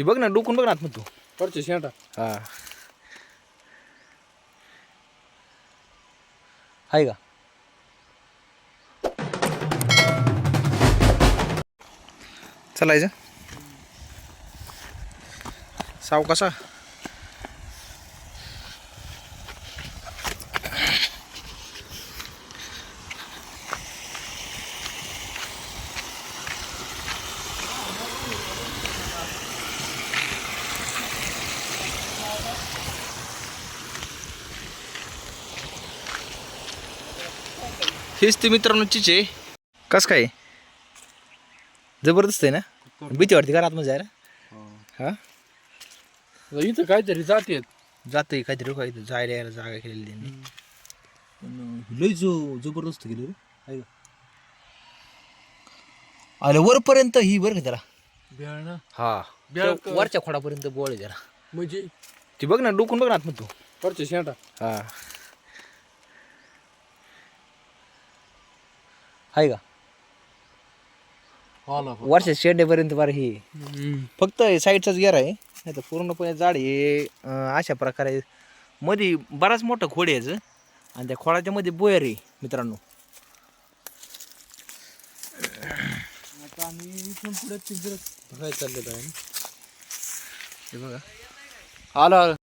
ती बघ ना डोकून बघ ना आत तू. परचे शेंटा हा. आहे का? चालायचं साव कसा? हेच ते मित्रांनो चिचे कस काय? जबरदस्त आहे ना? भीती वाटते का आतमध्ये जायला? हा? इथं काहीतरी जाते जाते काहीतरी काय जायला यायला जागा केलेली त्यांनी. पण लय जो जबरदस्त केली रे. का आलं वरपर्यंत ही बरं का त्याला ना? हा. बेळ वरच्या खोडापर्यंत बोळ आहे त्याला म्हणजे ती बघ ना डोकून बघ ना आत तू परचे शेंटा हा. आहे का? आला वरच्या शेंड्यापर्यंत बरं ही. फक्त साईडचाच गेर आहे. नाही तर पूर्णपणे जाड हे अं, अशा प्रकारे मध्ये बराच मोठं खोड आहे याचं. आणि त्या खोडाच्या मध्ये बोयर आहे मित्रांनो. आता आम्ही इथून पुढे काय चाललेलं आहे. हे बघा. आला.